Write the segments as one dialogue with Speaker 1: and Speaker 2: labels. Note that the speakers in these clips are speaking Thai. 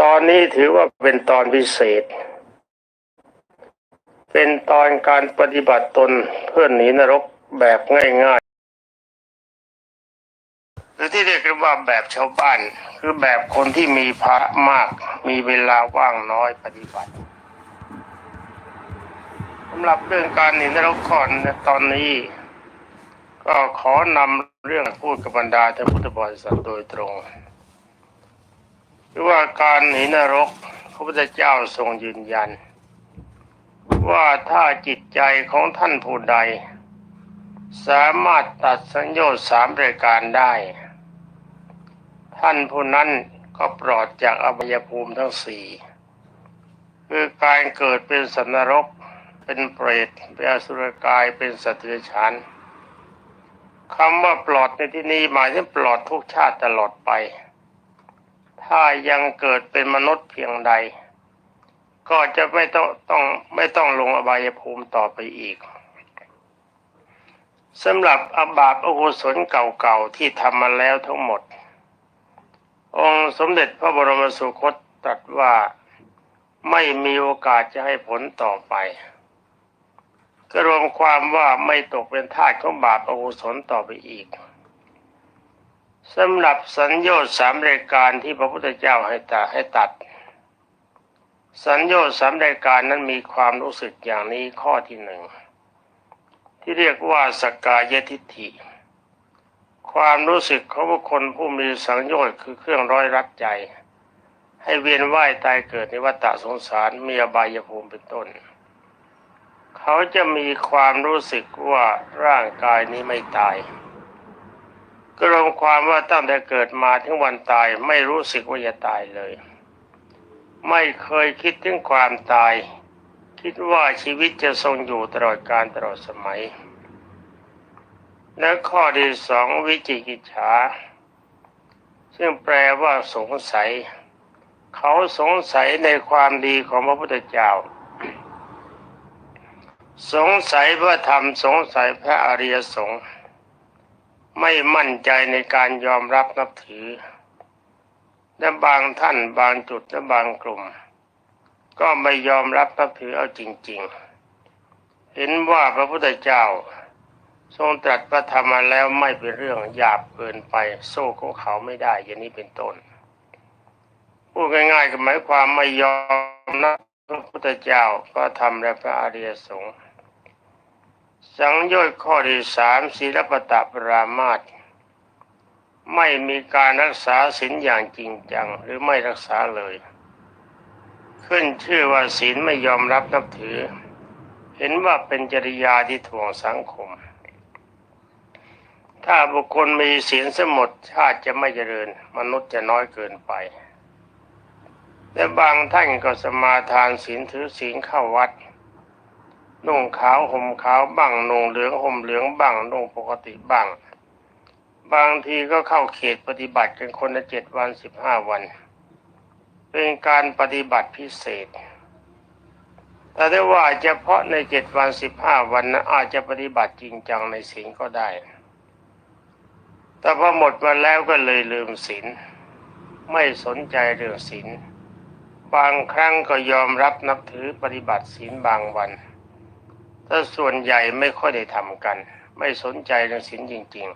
Speaker 1: ตอนนี้ถือว่าเป็นตอนพิเศษ เป็นตอนการปฏิบัติตนเพื่อหนีนรกแบบง่ายๆ หรือที่เรียกกันว่าแบบชาวบ้าน คือแบบคนที่มีพระมาก มีเวลาว่างน้อยปฏิบัติสำหรับเรื่องการหนีนรกก่อนในตอนนี้ ก็ขอนำเรื่องพูดกับบรรดาท่านพุทธบริษัทโดยตรง คือว่าการหนีนรกพระพุทธเจ้าทรงยืนยัน ว่าถ้าจิตใจของท่านผู้ใด สามารถตัดสัญญาสามรายการได้ ท่านผู้นั้นก็ปลอดจากอบายภูมิทั้งสี่คือการเกิดเป็นสัตว์นรกเป็นเปรตเป็นอสุรกายเป็นสัตว์เดรัจฉานคำว่าปลอดในที่นี้หมายถึงปลอดทุกชาติตลอดไป ถ้ายังเกิดเป็นมนุษย์เพียงใด ก็จะไม่ต้องต้องไม่ต้องลงอบายภูมิต่อไปอีกสำหรับอบาปอกุศลเก่าๆที่ทำมาแล้วทั้งหมด องค์สมเด็จพระบรมสุคตตรัสว่าไม่มีโอกาสจะให้ผลต่อไป ก็รวมความว่าไม่ตกเป็นทาสของบาปอกุศลต่อไปอีก สำหรับสัญญาสามรายการที่พระพุทธเจ้าให้ตัดให้ตัด สัญญาสามรายการนั้นมีความรู้สึกอย่างนี้ข้อที่หนึ่งที่เรียกว่าสกกายทิฏฐิ ความรู้สึกของบุคคลผู้มีสังโยชน์คือเครื่องร้อยรัดใจ ให้เวียนว่ายตายเกิดในวัฏสงสารมีอบายภูมิเป็นต้น เขาจะมีความรู้สึกว่าร่างกายนี้ไม่ตาย ก็รวมความว่าตั้งแต่เกิดมาถึงวันตาย ไม่รู้สึกว่าจะตายเลย ไม่เคยคิดถึงความตาย คิดว่าชีวิตจะทรงอยู่ตลอดกาลตลอดสมัย และข้อที่สองวิจิกิจฉาซึ่งแปลว่าสงสัย เขาสงสัยในความดีของพระพุทธเจ้า สงสัยพระธรรมสงสัยพระอริยสงฆ์ ไม่มั่นใจในการยอมรับนับถือ และบางท่านบางจุดและบางกลุ่ม ก็ไม่ยอมรับนับถือเอาจริง ๆ เห็นว่าพระพุทธเจ้า ทรงตรัสพระธรรมมาแล้วไม่เป็นเรื่องหยาบเกินไปโซ่ของเขาไม่ได้อย่างนี้เป็นต้นพูดง่ายๆก็หมายความไม่ยอมนับพระพุทธเจ้าก็ทำและพระอริยสงฆ์ สังโยชน์ข้อที่สามศีลปตะปรามาตไม่มีการรักษาศีลอย่างจริงจังหรือไม่รักษาเลย ขึ้นชื่อว่าศีลไม่ยอมรับนับถือ เห็นว่าเป็นจริยาที่ถ่วงสังคม ถ้าบุคคลมีศีลสมดชาติจะไม่เจริญ มนุษย์จะน้อยเกินไปแต่บางท่านก็สมาทานศีลถือศีลเข้าวัด นุ่งขาวห่มขาวบ้างนุ่งเหลืองห่มเหลืองบ้างนุ่งปกติบ้าง บางทีก็เข้าเขตปฏิบัติกันคนละเจ็ดวันสิบห้าวัน เป็นการปฏิบัติพิเศษ แต่ได้ว่าเฉพาะในเจ็ดวันสิบห้าวันนั้นอาจจะปฏิบัติจริงจังในศีลก็ได้ แต่พอหมดมาแล้วก็เลยลืมศีลไม่สนใจเรื่องศีลบางครั้งก็ยอมรับนับถือปฏิบัติศีลบางวัน ถ้าส่วนใหญ่ไม่ค่อยได้ทำกัน ไม่สนใจเรื่องศีลจริง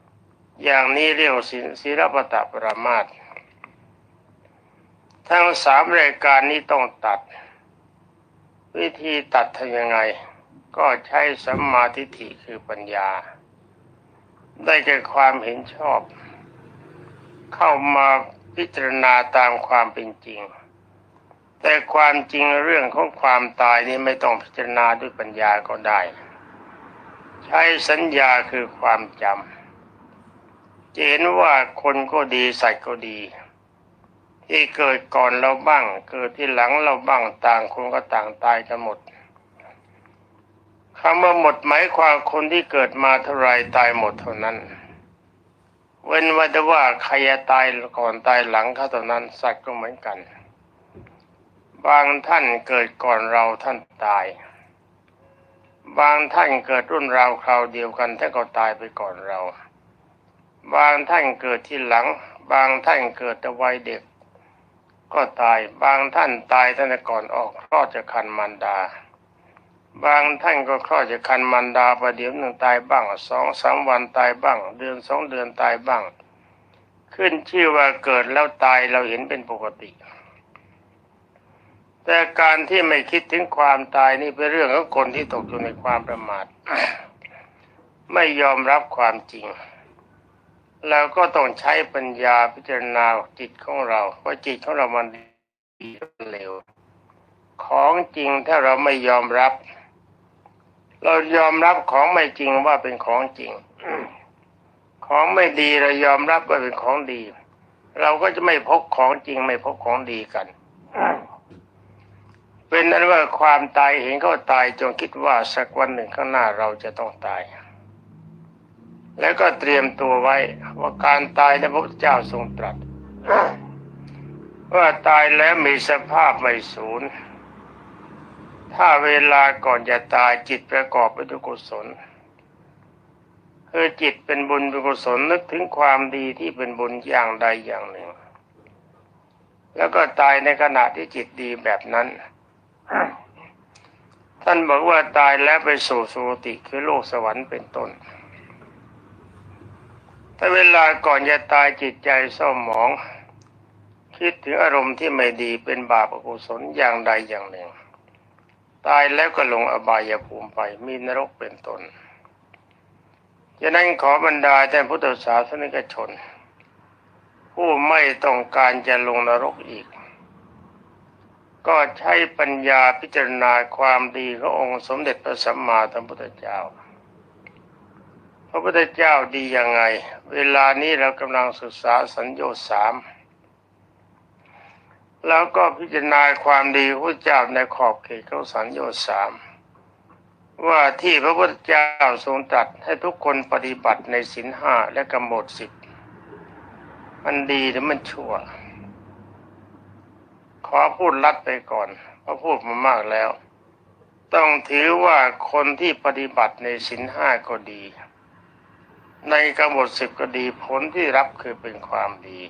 Speaker 1: ๆ อย่างนี้เรียกศีลศีลปตะปรามาตทั้งสามรายการนี้ต้องตัด วิธีตัดทำยังไง ก็ใช้สัมมาทิฏฐิคือปัญญา ได้แก่ความเห็นชอบ เข้ามาพิจารณาตามความเป็นจริง แต่ความจริงเรื่องของความตายนี้ไม่ต้องพิจารณาด้วยปัญญาก็ได้ ใช้สัญญาคือความจำจะเห็นว่าคนก็ดีสัตว์ก็ดี ที่เกิดก่อนเราบ้าง เกิดที่หลังเราบ้างต่างคนก็ต่างตายกันหมดคำว่าหมดหมายความคนที่เกิดมาเท่าไรตายหมดเท่านั้น เว้นไว้แต่ว่าใครตายก่อนตายหลังเขาเท่านั้นสัตว์ก็เหมือนกัน บางท่านเกิดก่อนเราท่านตาย บางท่านเกิดรุ่นราวคราวเดียวกันท่านก็ตายไปก่อนเรา บางท่านเกิดที่หลัง บางท่านเกิดแต่วัยเด็ก ก็ตาย บางท่านตายตั้งแต่ก่อนออกคลอดจากคันมารดา บางท่านก็คลอดจากคันมารดาประเดี๋ยวหนึ่งตายบ้างสองสามวันตายบ้าง เดือนสองเดือนตายบ้าง ขึ้นชื่อว่าเกิดแล้วตายเราเห็นเป็นปกติ แต่การที่ไม่คิดถึงความตายนี่เป็นเรื่องของคนที่ตกอยู่ในความประมาท ไม่ยอมรับความจริง แล้วก็ต้องใช้ปัญญาพิจารณาจิตของเราว่าจิตของเรามันดีหรือเลวของจริงถ้าเราไม่ยอมรับ เรายอมรับของไม่จริงว่าเป็นของจริง ของไม่ดีเรายอมรับว่าเป็นของดี เราก็จะไม่พบของจริงไม่พบของดีกัน เป็นนั้นว่าความตายเห็นเขาตายจงคิดว่าสักวันหนึ่งข้างหน้าเราจะต้องตาย แล้วก็เตรียมตัวไว้ว่าการตายในพระพุทธเจ้าทรงตรัสว่าตายแล้วมีสภาพไม่สูญถ้าเวลาก่อนจะตายจิตประกอบไปด้วยกุศลคือจิตเป็นบุญเป็นกุศลนึกถึงความดีที่เป็นบุญอย่างใดอย่างหนึ่ง แล้วก็ตายในขณะที่จิตดีแบบนั้น ท่านบอกว่าตายแล้วไปสู่สุคติคือโลกสวรรค์เป็นต้น แต่เวลาก่อนจะตายจิตใจเศร้าหมอง คิดถึงอารมณ์ที่ไม่ดีเป็นบาปอกุศลอย่างใดอย่างหนึ่ง ตายแล้วก็ลงอบายภูมิไปมีนรกเป็นต้นฉะนั้นขอบรรดาท่พุทธศาสนิกชน ผู้ไม่ต้องการจะลงนรกอีก ก็ใช้ปัญญาพิจารณาความดีขององค์สมเด็จพระสัมมาสัมพุทธเจ้า พระพุทธเจ้าดียังไง เวลานี้เรากำลังศึกษาสัญญาสามแล้วก็พิจารณาความดีพระเจ้าในขอบเขตของสัญญาสามว่าที่พระพุทธเจ้าทรงตรัสให้ทุกคนปฏิบัติในศีลห้าและกำหนดสิบมันดีหรือมันชั่ว ขอพูดลัดไปก่อนเพราะพูดมามากแล้ว ต้องถือว่าคนที่ปฏิบัติในศีลห้าก็ดี ในกำหนดสิบก็ดีผลที่รับคือเป็นความดี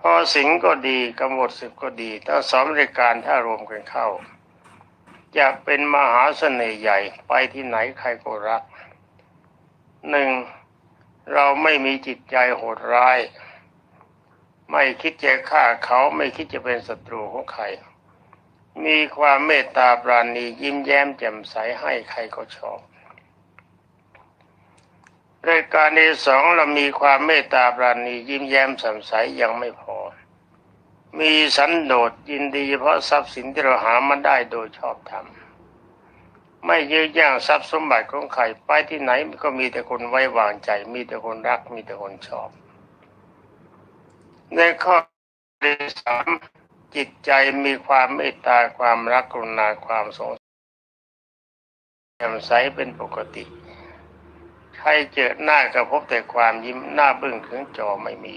Speaker 1: พอสิงก็ดีกำหนดสิบก็ดีถ้าสองรายการถ้ารวมกันเข้า จะเป็นมหาเสน่ห์ใหญ่ไปที่ไหนใครก็รักหนึ่งเราไม่มีจิตใจโหดร้าย ไม่คิดจะฆ่าเขาไม่คิดจะเป็นศัตรูของใคร มีความเมตตาปราณียิ้มแย้มแจ่มใสให้ใครก็ชอบรายการที่สองเรามีความเมตตาปราณียิ้มแย้มแจ่มใสยังไม่พอ มีสันโดษยินดีเพราะทรัพย์สินที่เราหามาได้โดยชอบธรรมไม่ยื้อย่างทรัพย์สมบัติของใครไปที่ไหนก็มีแต่คนไว้วางใจ มีแต่คนรักมีแต่คนชอบ ในข้อที่สามจิตใจมีความเมตตาความรักกรุณาความสงสารแจ่มใสเป็นปกติ ใครเจอหน้าก็พบแต่ความยิ้มหน้าบึ้งถึงจอไม่มี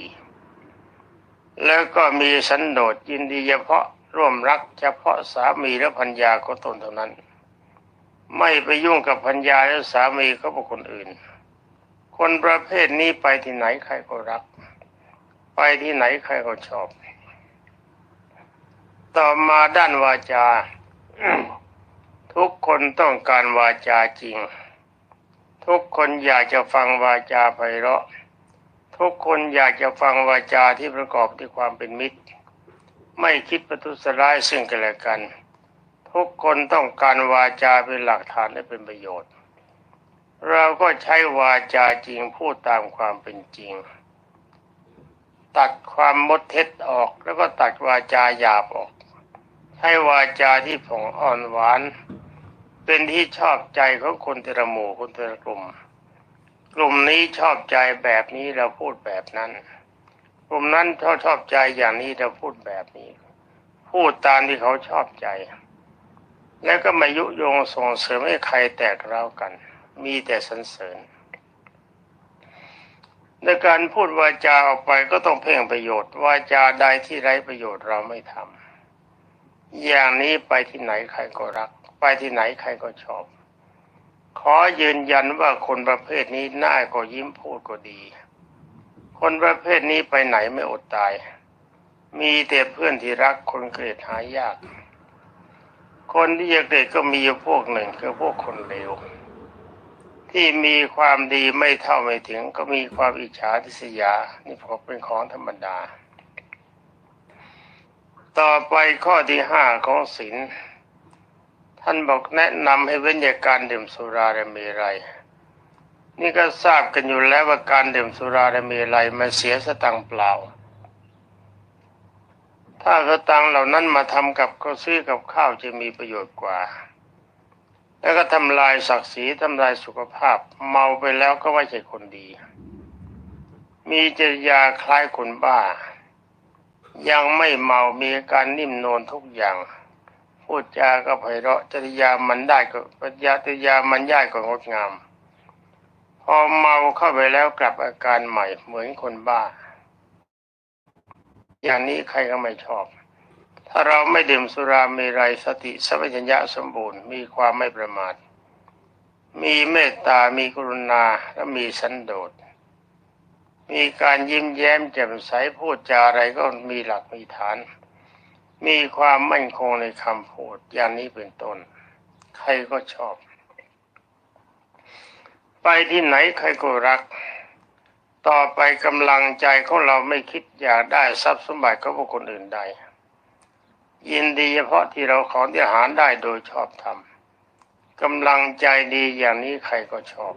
Speaker 1: แล้วก็มีสันโดษยินดีเฉพาะร่วมรักเฉพาะสามีและพัญญาของตนเท่านั้น ไม่ไปยุ่งกับพัญญาและสามีเขาบุคคลอื่น คนประเภทนี้ไปที่ไหนใครก็รัก ไปที่ไหนใครก็ชอบ ต่อมาด้านวาจา ทุกคนต้องการวาจาจริง ทุกคนอยากจะฟังวาจาไพเราะ ทุกคนอยากจะฟังวาจาที่ประกอบด้วยความเป็นมิตร ไม่คิดประทุษร้ายซึ่งกันและกัน ทุกคนต้องการวาจาเป็นหลักฐานและเป็นประโยชน์ เราก็ใช้วาจาจริงพูดตามความเป็นจริง ตัดความมดเท็จออก แล้วก็ตัดวาจาหยาบออก ให้วาจาที่ผ่องอ่อนหวาน เป็นที่ชอบใจของคนแต่ละหมู่คนแต่ละกลุ่ม กลุ่มนี้ชอบใจแบบนี้เราพูดแบบนั้น กลุ่มนั้นเขาชอบใจอย่างนี้เราพูดแบบนี้ พูดตามที่เขาชอบใจ แล้วก็มายุโยงส่งเสริมให้ใครแตกเร้ากัน มีแต่สรรเสริญ ในการพูดวาจาออกไปก็ต้องเพ่งประโยชน์วาจาใดที่ไร้ประโยชน์เราไม่ทำอย่างนี้ไปที่ไหนใครก็รัก ไปที่ไหนใครก็ชอบ ขอยืนยันว่าคนประเภทนี้หน้าก็ยิ้มพูดก็ดี คนประเภทนี้ไปไหนไม่อดตาย มีแต่เพื่อนที่รักคนเกลียดหายาก คนที่จะเกลียดก็มีอยู่พวกหนึ่งคือพวกคนเลว ที่มีความดีไม่เท่าไม่ถึง ก็มีความอิจฉาทิษยา นี่พอเป็นของธรรมดา ต่อไปข้อที่ห้าของศีลท่านบอกแนะนำให้เว้นจากการดื่มสุราและเมรัยนี่ก็ทราบกันอยู่แล้วว่าการดื่มสุราและเมรัยมันเสียสตังเปล่า ถ้าสตังเหล่านั้นมาทำกับก็ซื้อกับข้าวจะมีประโยชน์กว่า แล้วก็ทำลายศักดิ์ศรีทำลายสุขภาพ เมาไปแล้วก็ไม่ใช่คนดี มีจริยาคล้ายคนบ้า ยังไม่เมามีอาการนิ่มนวลทุกอย่าง พูดจาก็ไพเราะจริยามันได้ก็ปริยาจริยามันย่ายก็งดงาม พอเมาเข้าไปแล้วกลับอาการใหม่เหมือนคนบ้า อย่างนี้ใครก็ไม่ชอบ ถ้าเราไม่ดื่มสุรามรัยสติสัมปชัญญะสมบูรณ์มีความไม่ประมาท มีเมตตา มีกรุณา และมีสันโดษ มีการยิ้มแย้มแจ่มใสพูดจาอะไรก็มีหลักมีฐาน มีความมั่นคงในคำพูดอย่างนี้เป็นต้น ใครก็ชอบ ไปที่ไหนใครก็รัก ต่อไปกำลังใจของเราไม่คิดอยากได้ทรัพย์สมบัติของบุคคลอื่นใด ยินดีเฉพาะที่เราของที่หาได้โดยชอบธรรมกำลังใจดีอย่างนี้ใครก็ชอบ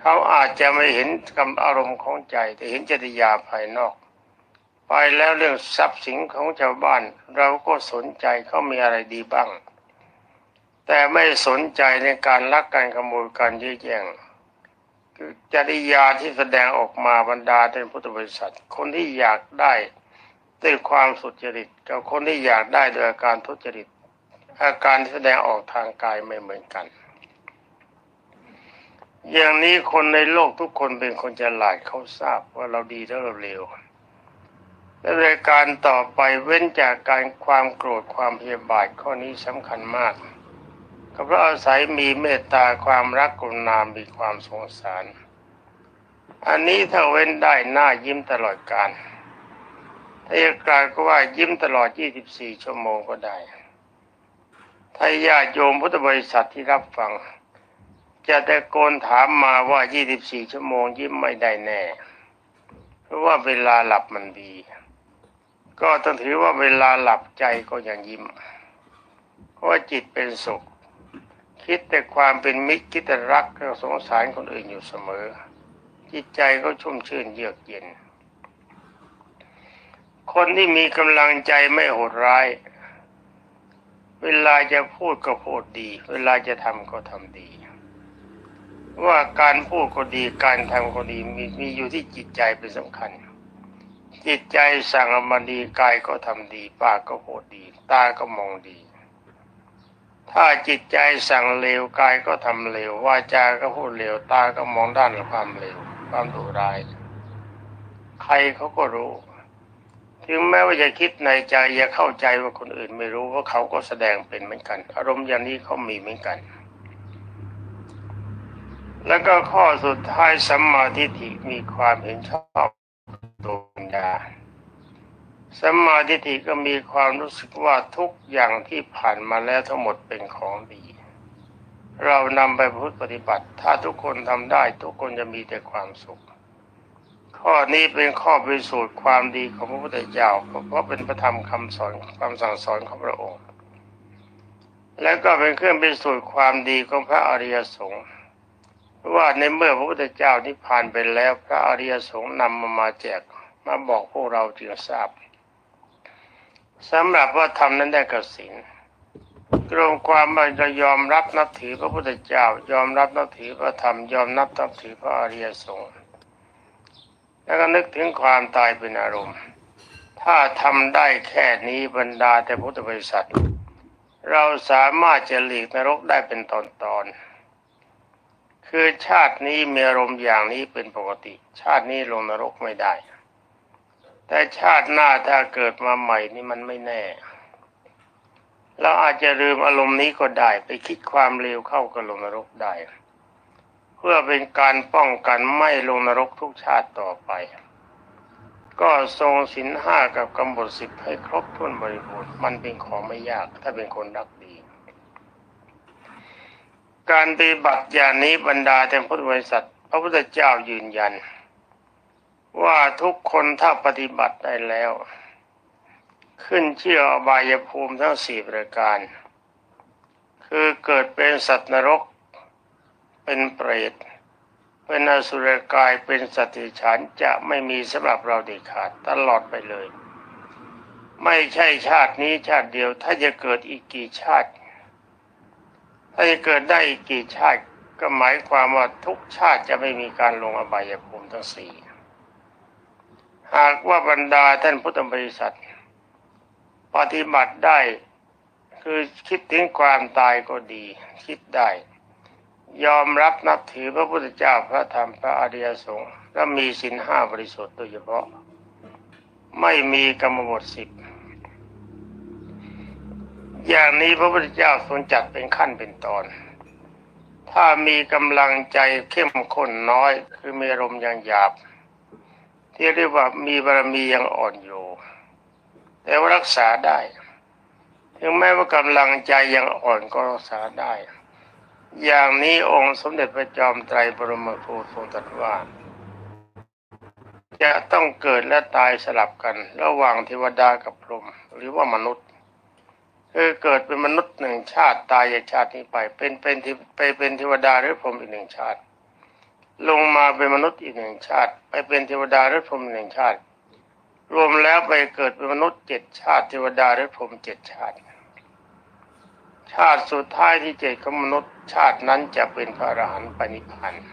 Speaker 1: เขาอาจจะไม่เห็นกำอารมณ์ของใจ แต่เห็นจริยาภายนอก ไปแล้วเรื่องทรัพย์สินของชาวบ้าน เราก็สนใจเขามีอะไรดีบ้าง แต่ไม่สนใจในการลักการขโมยการยื้อแย่งคือจริยาที่แสดงออกมาบรรดาเป็นพุทธบริษัท คนที่อยากได้ ด้วยความสุจริตกับคนที่อยากได้โดยอาการทุจริต อาการที่แสดงออกทางกายไม่เหมือนกัน อย่างนี้คนในโลกทุกคนเป็นคนฉลาดเขาทราบว่าเราดีและเราเลวและรายการต่อไปเว้นจากการความโกรธความพยาบาทข้อนี้สำคัญมากก็เพราะอาศัยมีเมตตาความรักกรุณามีความสงสาร อันนี้ถ้าเว้นได้หน้ายิ้มตลอดการ ถ้าอยากกล่าวก็ว่ายิ้มตลอด 24 ชั่วโมงก็ได้ถ้าญาติโยมพุทธบริษัทที่รับฟัง จะตะโกนถามมาว่า 24 ชั่วโมงยิ้มไม่ได้แน่ เพราะว่าเวลาหลับมันดี ก็ต้องถือว่าเวลาหลับใจก็ยังยิ้ม เพราะว่าจิตเป็นสุข คิดแต่ความเป็นมิตรคิดแต่รักและสงสารคนอื่นอยู่เสมอ จิตใจก็ชุ่มชื่นเยือกเย็น คนที่มีกำลังใจไม่โหดร้าย เวลาจะพูดก็พูดดี เวลาจะทำก็ทำดี ว่าการพูดก็ดี การทำก็ดีมีมีอยู่ที่จิตใจเป็นสำคัญ จิตใจสั่งอมาดีกายก็ทำดีปากก็พูดดี ตาก็มองดี ถ้าจิตใจสั่งเลวกายก็ทำเลววาจาก็พูดเลวตาก็มองด้านความเลวความดุร้าย ใครเขาก็รู้ ถึงแม้ว่าจะคิดในใจอย่าเข้าใจว่าคนอื่นไม่รู้ว่าเขาก็แสดงเป็นเหมือนกัน อารมณ์อย่างนี้เขามีเหมือนกัน แล้วก็ข้อสุดท้ายสัมมาทิฏฐิมีความเห็นชอบตัวปัญญาสัมมาทิฏฐิก็มีความรู้สึกว่าทุกอย่างที่ผ่านมาแล้วทั้งหมดเป็นของดี เรานำไปพุทธปฏิบัติ ถ้าทุกคนทำได้ทุกคนจะมีแต่ความสุข ข้อนี้เป็นข้อพิสูจน์ความดีของพระพุทธเจ้าเพราะเป็นพระธรรมคำสอนคำสั่งสอนของพระองค์ และก็เป็นเครื่องพิสูจน์ความดีของพระอริยสงฆ์ว่าในเมื่อพระพุทธเจ้านิพพานไปแล้ว พระอริยสงฆ์นำมามาแจกมาบอกพวกเราจึงทราบสำหรับว่าทำนั้นได้กับศีลรวมความว่าจะยอมรับนับถือพระพุทธเจ้า ยอมรับนับถือพระธรรมยอมนับนับถือพระอริยสงฆ์ แล้วก็นึกถึงความตายเป็นอารมณ์ ถ้าทำได้แค่นี้บรรดาแต่พุทธบริษัท เราสามารถจะหลีกนรกได้เป็นตอนๆคือชาตินี้มีอารมณ์อย่างนี้เป็นปกติ ชาตินี้ลงนรกไม่ได้ แต่ชาติหน้าถ้าเกิดมาใหม่นี่มันไม่แน่เราอาจจะลืมอารมณ์นี้ก็ได้ ไปคิดความเลวเข้ากับลงนรกได้ พื่อเป็นการป้องกันไม่ลงนรกทุกชาติต่อไป ก็ทรงศีลห้ากับกำหนดสิบให้ครบถ้วนบริบูรณ์มันเป็นของไม่ยากถ้าเป็นคนรักดี การปฏิบัติอย่างนี้บรรดาแต่พุทธบริษัท พระพุทธเจ้ายืนยัน ว่าทุกคนถ้าปฏิบัติได้แล้ว ขึ้นเชื่ออบายภูมิทั้งสี่ประการ คือเกิดเป็นสัตว์นรก เป็นเปรตเป็นอสุรกายเป็นสตว์เดรัจฉานจะไม่มีสำหรับเราเด็ดขาดตลอดไปเลย ไม่ใช่ชาตินี้ชาติเดียว ถ้าจะเกิดอีกกี่ชาติ ถ้าจะเกิดได้อีกกี่ชาติก็หมายความว่าทุกชาติจะไม่มีการลงอบายภูมิทั้งสี่หากว่าบรรดาท่านพุทธบริษัท ปฏิบัติได้คือคิดถึงความตายก็ดี คิดได้ ยอมรับนับถือพระพุทธเจ้าพระธรรมพระอริยสงฆ์และมีสินห้าบริสุทธิ์โดยเฉพาะ ไม่มีกรรมบทสิบอย่างนี้พระพุทธเจ้าทรงจัดเป็นขั้นเป็นตอน ถ้ามีกำลังใจเข้มข้นน้อย คือมีอารมณ์ยังหยาบ ที่เรียกว่ามีบารมียังอ่อนอยู่ แต่ว่ารักษาได้ ถึงแม้ว่ากำลังใจยังอ่อนก็รักษาได้ อย่างนี้องค์สมเด็จพระจอมไตรบรมครูทรงตรัสว่า จะต้องเกิดและตายสลับกัน ระหว่างเทวดากับพรหมหรือว่ามนุษย์คือเกิดเป็นมนุษย์หนึ่งชาติตายจากชาตินี้ไป เป็นเป็นที่ไปเป็นเทวดาหรือพรหมอีกหนึ่งชาติ ลงมาเป็นมนุษย์อีกหนึ่งชาติ ไปเป็นเทวดาหรือพรหมอีกหนึ่งชาติ รวมแล้วไปเกิดเป็นมนุษย์เจ็ดชาติเทวดาหรือพรหมเจ็ดชาติ ชาติสุดท้ายที่เจ็ดของมนุษย์ ชาตินั้นจะเป็นพระอรหันต์ปณิพันธ์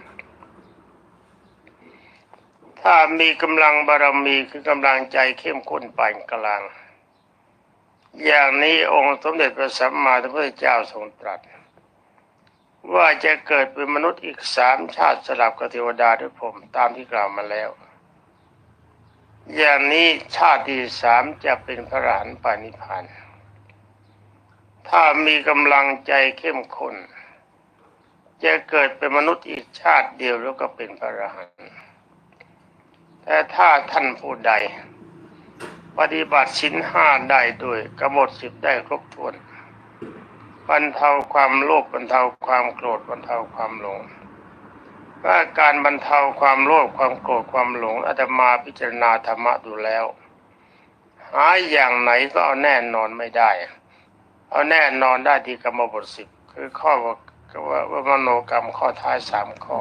Speaker 1: ถ้ามีกำลังบารมีคือกำลังใจเข้มข้นปานกลาง อย่างนี้องค์สมเด็จพระสัมมาสัมพุทธเจ้าทรงตรัส ว่าจะเกิดเป็นมนุษย์อีกสามชาติสลับกับเทวดาหรือพรหมตามที่กล่าวมาแล้ว อย่างนี้ชาติที่สามจะเป็นพระอรหันต์ปานิพพานธ์ ถ้ามีกำลังใจเข้มข้นจะเกิดเป็นมนุษย์อีกชาติเดียวแล้วก็เป็นพระอรหันต์แต่ถ้าท่านผู้ใด ปฏิบัติสินห้าได้ด้วยกำหนดสิบได้ครบถ้วนบรรเทาความโลภบรรเทาความโกรธบรรเทาความหลงว่าการบรรเทาความโลภความโกรธความหลงอาตมาพิจารณาธรรมะดูแล้ว หาอย่างไหนก็เอาแน่นอนไม่ได้ เอาแน่นอนได้ที่กรรมบทสิบคือข้อว่าว่ามโนกรรมข้อท้ายสามข้อ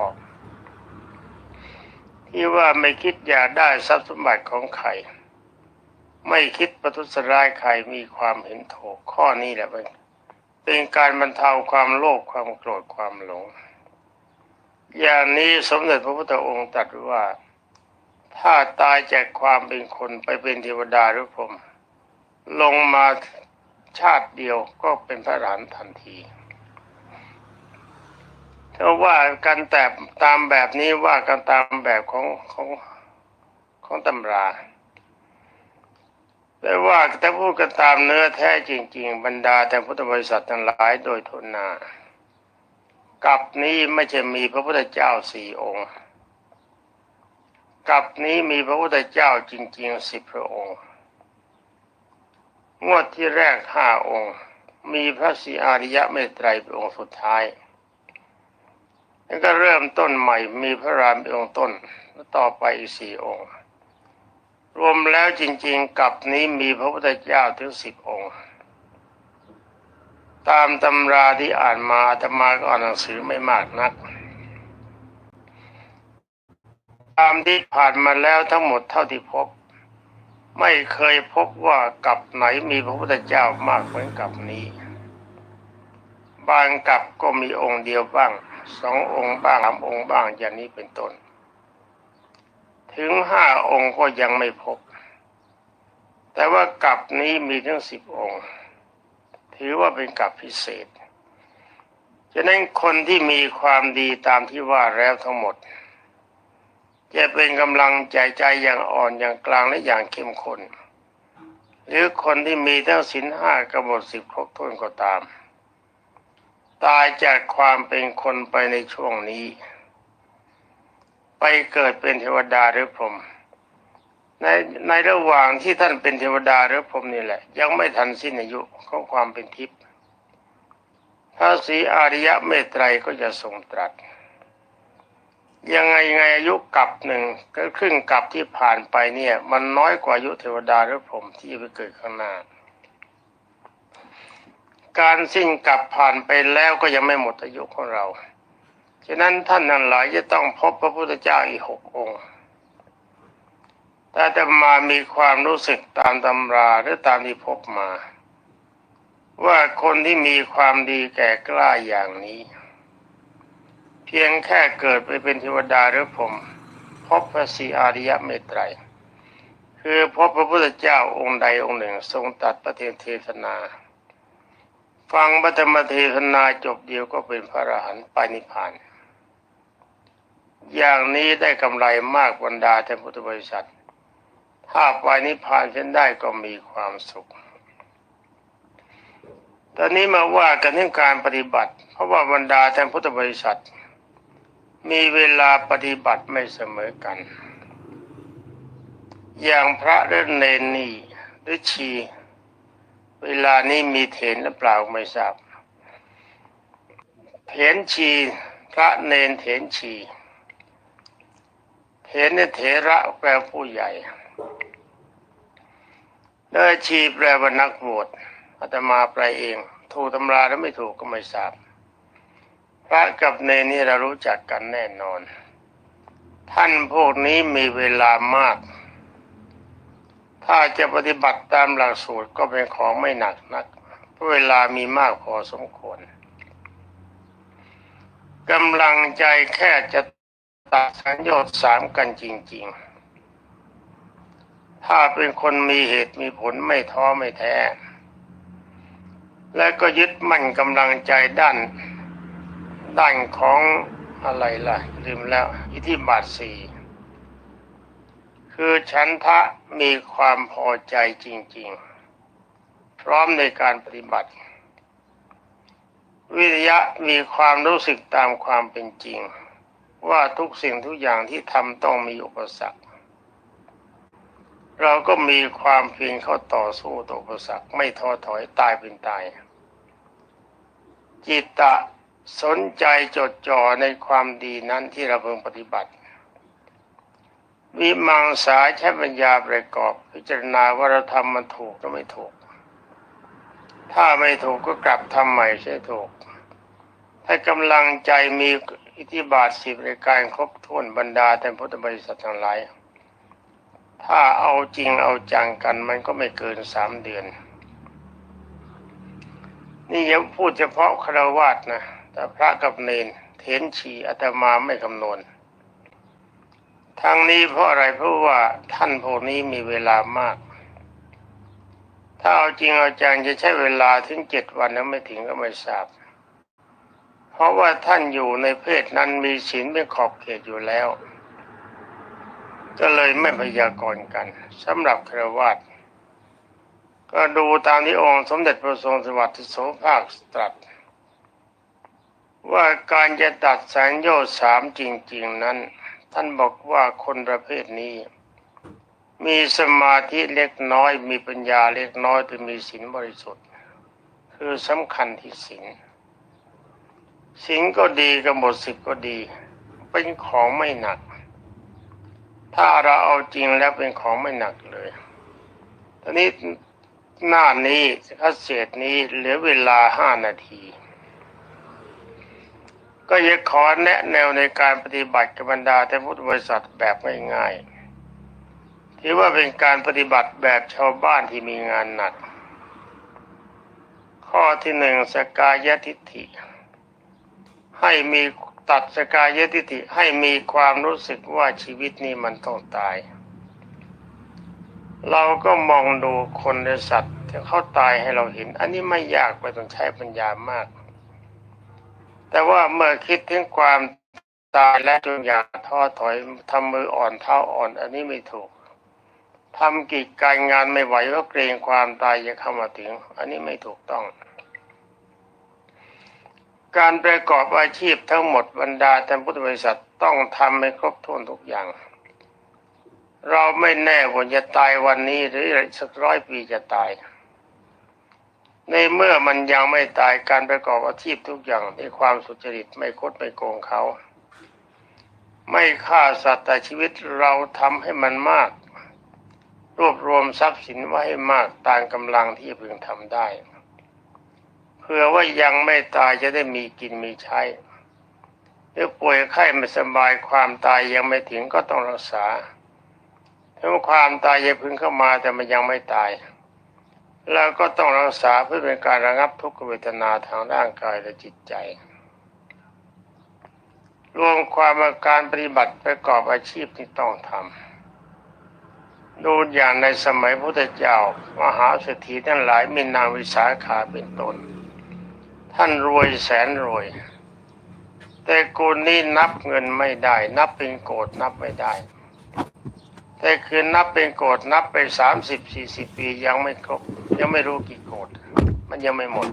Speaker 1: ที่ว่าไม่คิดอยากได้ทรัพย์สมบัติของใครไม่คิดประทุษร้ายใครมีความเห็นถูกข้อนี้แหละเป็นเป็นการบรรเทาความโลภความโกรธความหลง อย่างนี้สมเด็จพระพุทธองค์ตรัสว่า ถ้าตายจากความเป็นคนไปเป็นเทวดาหรือพรหมลงมา ชาติเดียวก็เป็นพระอรหันต์ทันทีถ้าว่ากันแต่ตามแบบนี้ว่ากันตามแบบของของของตำราแต่ว่าถ้าพูดกันตามเนื้อแท้จริง ๆ บรรดาแต่พุทธบริษัททั้งหลายโดยทุนนา กับนี้ไม่ใช่มีพระพุทธเจ้าสี่องค์ กับนี้มีพระพุทธเจ้าจริงๆสิบพระองค์ งวดที่แรกห้าองค์ มีพระศรีอาริยะเมตไตรเป็นองค์สุดท้าย แล้วก็เริ่มต้นใหม่มีพระรามเป็นองค์ต้นแล้วต่อไปอีกสี่องค์ รวมแล้วจริงๆกับนี้มีพระพุทธเจ้าถึงสิบองค์ ตามตำราที่อ่านมาอาตมาก็อ่านหนังสือไม่มากนักตามที่ผ่านมาแล้วทั้งหมดเท่าที่พบ ไม่เคยพบว่ากับไหนมีพระพุทธเจ้ามากเหมือนกับนี้ บางกับก็มีองค์เดียวบ้างสององค์บ้างสามองค์บ้างอย่างนี้เป็นต้น ถึงห้าองค์ก็ยังไม่พบ แต่ว่ากับนี้มีทั้งสิบองค์ ถือว่าเป็นกับพิเศษฉะนั้นคนที่มีความดีตามที่ว่าแล้วทั้งหมด จะเป็นกำลังใจใจอย่างอ่อนอย่างกลางและอย่างเข้มข้นหรือคนที่มีทั้งสินห้ากำหนดสิบครบถ้วนก็ตาม ตายจากความเป็นคนไปในช่วงนี้ ไปเกิดเป็นเทวดาหรือพรหมในในระหว่างที่ท่านเป็นเทวดาหรือผมนี่แหละ ยังไม่ทันสิ้นอายุของความเป็นทิพย์พระศรีอาริยะเมตไตรก็จะทรงตรัส ยังไงยังไงอายุกับหนึ่งก็ครึ่งกับที่ผ่านไปเนี่ย มันน้อยกว่าอายุเทวดาหรือผมที่ไปเกิดข้างหน้า การสิ้นกับผ่านไปแล้วก็ยังไม่หมดอายุของเราฉะนั้นท่านนั้นหลายจะต้องพบพระพุทธเจ้าอีกหกองค์ถ้าจะมามีความรู้สึกตามตำราหรือตามที่พบมา ว่าคนที่มีความดีแก่กล้าอย่างนี้ เพียงแค่เกิดไปเป็นเทวดาหรือผมพบพระศรีอาริยเมตไตร คือพบพระพุทธเจ้าองค์ใดองค์หนึ่ง ทรงตัดประเทศเทศนา ฟังพระธรรมเทศนาจบเดียวก็เป็นพระอรหันต์ไปนิพพาน อย่างนี้ได้กำไรมากบรรดาท่านพุทธบริษัท ถ้าไปนิพพานเช่นได้ก็มีความสุขตอนนี้มาว่ากันเรื่องการปฏิบัติ เพราะว่าบรรดาท่านพุทธบริษัท มีเวลาปฏิบัติไม่เสมอกัน อย่างพระเรนเนนี่หรือชี เวลานี้มีเถนหรือเปล่าไม่ทราบเถนชีพระเนนเถนชีเถนเนเถระแปลผู้ใหญ่เนอชีแปลว่านักบวชอาตมาแปลเอง ถูกตำราแล้วไม่ถูกก็ไม่ทราบ พระกับเนนนี่เรารู้จักกันแน่นอน ท่านพวกนี้มีเวลามาก ถ้าจะปฏิบัติตามหลักสูตรก็เป็นของไม่หนักนักเพราะเวลามีมากพอสมควรกำลังใจแค่จะตัดสัญญาสามกันจริง ๆ ถ้าเป็นคนมีเหตุมีผลไม่ท้อไม่แท้ และก็ยึดมั่นกำลังใจด้าน ด้านของอะไรล่ะ ลืมแล้ว อิทธิบาทสี่คือฉันทะมีความพอใจจริง ๆ พร้อมในการปฏิบัติ วิริยะมีความรู้สึกตามความเป็นจริง ว่าทุกสิ่งทุกอย่างที่ทำต้องมีอุปสรรค เราก็มีความเพียรเข้าต่อสู้ต่ออุปสรรคไม่ท้อถอยตายเป็นตาย จิตตะ สนใจจดจ่อในความดีนั้นที่เราเพิ่งปฏิบัติ วิมังสาใช้ปัญญาประกอบ พิจารณาว่าเราทำมันถูกหรือไม่ถูก ถ้าไม่ถูกก็กลับทำใหม่ใช่ถูก ถ้ากำลังใจมีอิทธิบาทสิบรายการครบถ้วนบรรดาแต่พุทธบริษัททั้งหลาย ถ้าเอาจริงเอาจังกันมันก็ไม่เกินสามเดือน นี่ยังพูดเฉพาะคารวาสนะ แต่พระกับเนนเถนชีอาตมาไม่คำนวณทางนี้เพราะอะไรเพราะว่าท่านพวกนี้มีเวลามาก ถ้าเอาจริงเอาจังจะใช้เวลาถึงเจ็ดวันแล้วไม่ถึงก็ไม่ทราบ เพราะว่าท่านอยู่ในเพศนั้นมีศีลเป็นขอบเขตอยู่แล้ว ก็เลยไม่พยากรณ์กันสำหรับครวาสก็ดูตามที่องค์สมเด็จพระทรงสวัสดิ์โสภาคตรัส ว่าการจะตัดสัญญาสามจริง ๆนั้น ท่านบอกว่าคนประเภทนี้ มีสมาธิเล็กน้อย มีปัญญาเล็กน้อยแต่มีศีลบริสุทธิ์ คือสำคัญที่ศีลศีลก็ดีกับหมดสิทธิ์ก็ดี เป็นของไม่หนัก ถ้าเราเอาจริงแล้วเป็นของไม่หนักเลยตอนนี้หน้านี้คัดเศษนี้เหลือเวลาห้านาที ก็จะขอแนะแนวในการปฏิบัติกับบรรดาแต่พุทธบริษัทแบบง่ายๆที่ว่าเป็นการปฏิบัติแบบชาวบ้านที่มีงานหนัก ข้อที่หนึ่งสกายทิฏฐิ ให้มีตัดสกายทิฏฐิให้มีความรู้สึกว่าชีวิตนี้มันต้องตาย เราก็มองดูคนและสัตว์ที่เขาตายให้เราเห็น อันนี้ไม่ยากไปต้องใช้ปัญญามาก แต่ว่าเมื่อคิดถึงความตายและจงอย่าท้อถอยทำมืออ่อนเท้าอ่อน อันนี้ไม่ถูกทำกิจการงานไม่ไหวเพราะเกรงความตายจะเข้ามาถึง อันนี้ไม่ถูกต้อง การประกอบอาชีพทั้งหมดบรรดาท่านพุทธบริษัทต้องทำให้ครบถ้วนทุกอย่าง เราไม่แน่ว่าจะตายวันนี้หรือสักร้อยปีจะตาย ในเมื่อมันยังไม่ตายการประกอบอาชีพทุกอย่างด้วยความสุจริตไม่คดไม่โกงเขา ไม่ฆ่าสัตว์แต่ชีวิตเราทำให้มันมาก รวบรวมทรัพย์สินไว้ให้มากตามกำลังที่พึงทำได้เพื่อว่ายังไม่ตายจะได้มีกินมีใช้หรือป่วยไข้ไม่สบายความตายยังไม่ถึงก็ต้องรักษาถ้าความตายจะพึงเข้ามาแต่มันยังไม่ตาย แล้วก็ต้องรักษาเพื่อเป็นการระงับทุกขเวทนาทางร่างกายและจิตใจ รวมความาการปฏิบัติประกอบอาชีพที่ต้องทำดูอย่างในสมัยพุทธเจ้ามหาเศรษฐีทั้งหลายมีนางวิสาขาเป็นต้น ท่านรวยแสนรวย แต่กูนี้นับเงินไม่ได้ นับเป็นโกดนับไม่ได้แต่คือนับเป็นโกดนับไปสามสิบสี่สิบปียังไม่ครบ ยังไม่รู้กี่โกดมันยังไม่หมด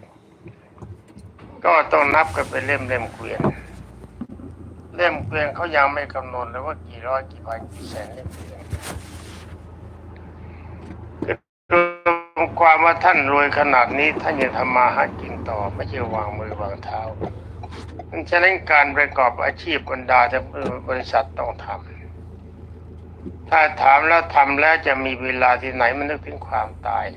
Speaker 1: ก็ต้องนับกันเป็นเล่มเล่มเกวียน เล่มเกวียนเขายังไม่กำหนดเลยว่ากี่ร้อยกี่พันกี่แสนเล่มเกวียนคือรวมความว่าท่านรวยขนาดนี้ท่านยังทำมาหากินต่อ ไม่ใช่วางมือวางเท้าฉะนั้นการประกอบอาชีพบรรดาจะบริษัทต้องทำถ้าถามแล้วทำแล้วจะมีเวลาที่ไหนมันนึกถึงความตาย